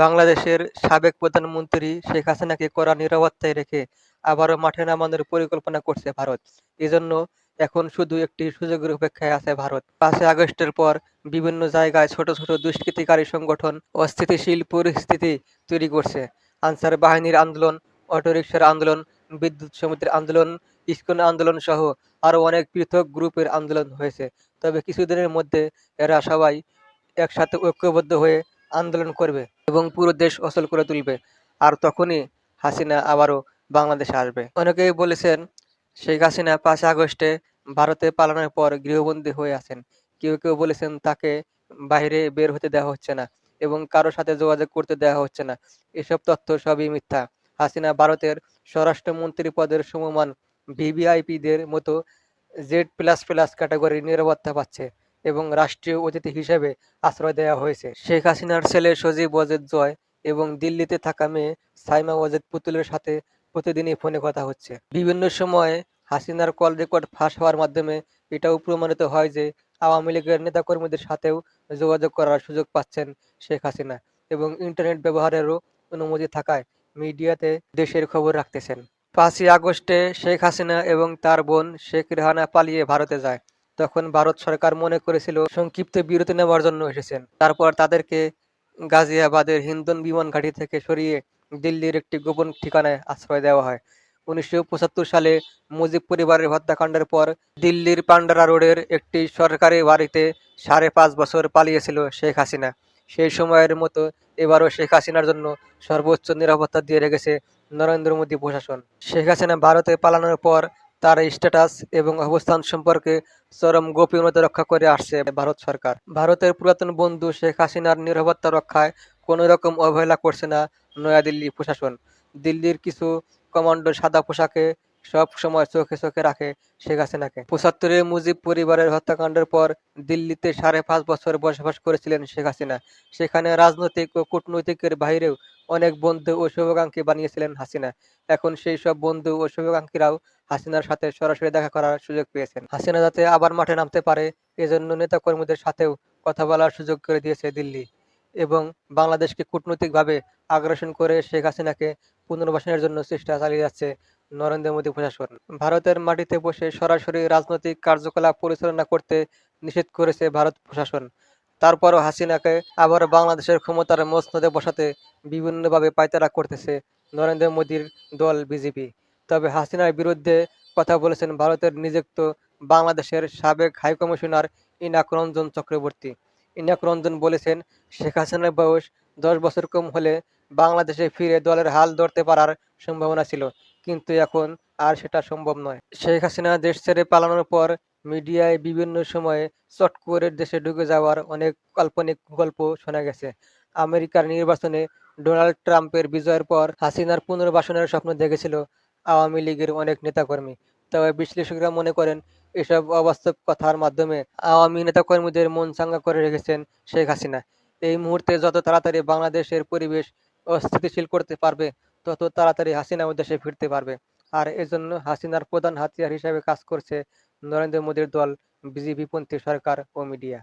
বাংলাদেশের সাবেক প্রধানমন্ত্রী শেখ হাসিনাকে কড়া নিরাপত্তায় রেখে আবারও মাঠে নামানোর পরিকল্পনা করছে ভারত। এজন্য এখন শুধু একটি সুযোগের অপেক্ষায় আছে ভারত। পাঁচই আগস্টের পর বিভিন্ন জায়গায় ছোট ছোট দুষ্কৃতিকারী সংগঠন অস্থিতিশীল পরিস্থিতি তৈরি করছে। আনসার বাহিনীর আন্দোলন, অটোরিকশার আন্দোলন, বিদ্যুৎ সমিতির আন্দোলন, ইস্কন আন্দোলন সহ আরও অনেক পৃথক গ্রুপের আন্দোলন হয়েছে। তবে কিছুদিনের মধ্যে এরা সবাই একসাথে ঐক্যবদ্ধ হয়ে আন্দোলন করবে এবং পুরো দেশ অচল করে তুলবে। আর তখনই হাসিনা আবারও বাংলাদেশে আসবে। অনেকেই বলেছেন, শেখ হাসিনা পাঁচ আগস্টে ভারতে পালানোর পর গৃহবন্দী হয়ে আছেন। কেউ কেউ বলেছেন তাকে বাইরে বের হতে দেওয়া হচ্ছে না এবং কারোর সাথে যোগাযোগ করতে দেওয়া হচ্ছে না। এসব তথ্য সবই মিথ্যা। হাসিনা ভারতের স্বরাষ্ট্রমন্ত্রী পদের সমমান ভিভিআইপিদের মতো জেড প্লাস প্লাস ক্যাটাগরির নিরাপত্তা পাচ্ছে এবং রাষ্ট্রীয় অতিথি হিসেবে আশ্রয় দেওয়া হয়েছে। শেখ হাসিনার ছেলে সজীব ওয়াজেদ জয় এবং দিল্লিতে থাকা মেয়ে সাইমা ওয়াজেদ পুতুলের সাথে প্রতিদিনই ফোনে কথা হচ্ছে। বিভিন্ন সময়ে হাসিনার কল রেকর্ড ফাঁস হওয়ার মাধ্যমে এটাও প্রমাণিত হয় যে আওয়ামী লীগের নেতাকর্মীদের সাথেও যোগাযোগ করার সুযোগ পাচ্ছেন শেখ হাসিনা এবং ইন্টারনেট ব্যবহারেরও অনুমতি থাকায় মিডিয়াতে দেশের খবর রাখতেছেন। পাঁচই আগস্টে শেখ হাসিনা এবং তার বোন শেখ রেহানা পালিয়ে ভারতে যায়। তখন ভারত সরকার মনে করেছিল সংক্ষিপ্ত বিরতি নেওয়ার জন্য এসেছেন। তারপর তাদেরকে গাজিয়াবাদের হিন্দন বিমান ঘাঁটি থেকে সরিয়ে দিল্লির একটি গোপন ঠিকানায় আশ্রয় দেওয়া হয়। উনিশশো পঁচাত্তর সালে মুজিব পরিবারের হত্যাকাণ্ডের পর দিল্লির পান্ডারা রোডের একটি সরকারি বাড়িতে সাড়ে পাঁচ বছর পালিয়েছিল শেখ হাসিনা। সেই সময়ের মতো এবারও শেখ হাসিনার জন্য সর্বোচ্চ নিরাপত্তা দিয়ে রেখেছে নরেন্দ্র মোদী প্রশাসন। শেখ হাসিনা ভারতে পালানোর পর তার স্ট্যাটাস এবং অবস্থান সম্পর্কে চরম গোপনীয়তা রক্ষা করে আসছে ভারত সরকার। ভারতের পুরাতন বন্ধু শেখ হাসিনার নিরাপত্তা রক্ষায় কোনো রকম অবহেলা করছে না নয়াদিল্লি প্রশাসন। দিল্লির কিছু কমান্ডো সাদা পোশাকে সব সময় চোখে চোখে রাখে শেখ হাসিনাকে। পঁচাত্তরে মুজিব পরিবারের হত্যাকাণ্ডের পর দিল্লিতে সাড়ে পাঁচ বছর বসবাস করেছিলেন শেখ হাসিনা। সেখানে রাজনৈতিক ও কূটনৈতিকের বাইরেও অনেক বন্ধু ও শুভাকাঙ্ক্ষী বানিয়েছিলেন হাসিনা। এখন সেই সব বন্ধু ও শুভাকাঙ্ক্ষীরাও হাসিনার সাথে সরাসরি দেখা করার সুযোগ পেয়েছেন। হাসিনা যাতে আবার মাঠে নামতে পারে, এজন্য নেতাকর্মীদের সাথেও কথা বলার সুযোগ করে দিয়েছে দিল্লি এবং বাংলাদেশকে কূটনৈতিকভাবে আগ্রাসন করে শেখ হাসিনাকে পুনর্বাসনের জন্য চেষ্টা চালিয়ে যাচ্ছে নরেন্দ্র মোদী প্রশাসন। ভারতের মাটিতে বসে সরাসরি রাজনৈতিক কার্যকলাপ পরিচালনা করতে নিষেধ করেছে ভারত প্রশাসন। তারপরও হাসিনাকে আবার বাংলাদেশের ক্ষমতার মসনদে বসাতে বিভিন্নভাবে পায়তারা করতেছে নরেন্দ্র মোদীর দল বিজেপি। তবে হাসিনার বিরুদ্ধে কথা বলেছেন ভারতের নিযুক্ত বাংলাদেশের সাবেক হাইকমিশনার ইনাক রঞ্জন চক্রবর্তী। ইনাক রঞ্জন বলেছেন, শেখ হাসিনার বয়স দশ বছর কম হলে বাংলাদেশে ফিরে দলের হাল ধরতে পারার সম্ভাবনা ছিল, কিন্তু এখন আর সেটা সম্ভব নয়। শেখ হাসিনা দেশ ছেড়ে পালানোর পর মিডিয়ায় বিভিন্ন সময়ে চট করে দেশে ঢুকে যাওয়ার অনেক কাল্পনিক গল্প শোনা গেছে। আমেরিকার নির্বাচনে ডোনাল্ড ট্রাম্পের বিজয়ের পর হাসিনার পুনর্বাসনের স্বপ্ন দেখেছিল আওয়ামী লীগের অনেক নেতাকর্মী। তবে বিশ্লেষকরা মনে করেন, এসব অবাস্তব কথার মাধ্যমে আওয়ামী নেতাকর্মীদের মন চাঙ্গা করে রেখেছেন শেখ হাসিনা। এই মুহূর্তে যত তাড়াতাড়ি বাংলাদেশের পরিবেশ অস্থিতিশীল করতে পারবে, তত তাড়াতাড়ি হাসিনা দেশে ফিরতে পারবে। আর এজন্য হাসিনার প্রধান হাতিয়ার হিসেবে কাজ করছে নরেন্দ্র মোদীর দল বিজেপিপন্থী সরকার ও মিডিয়া।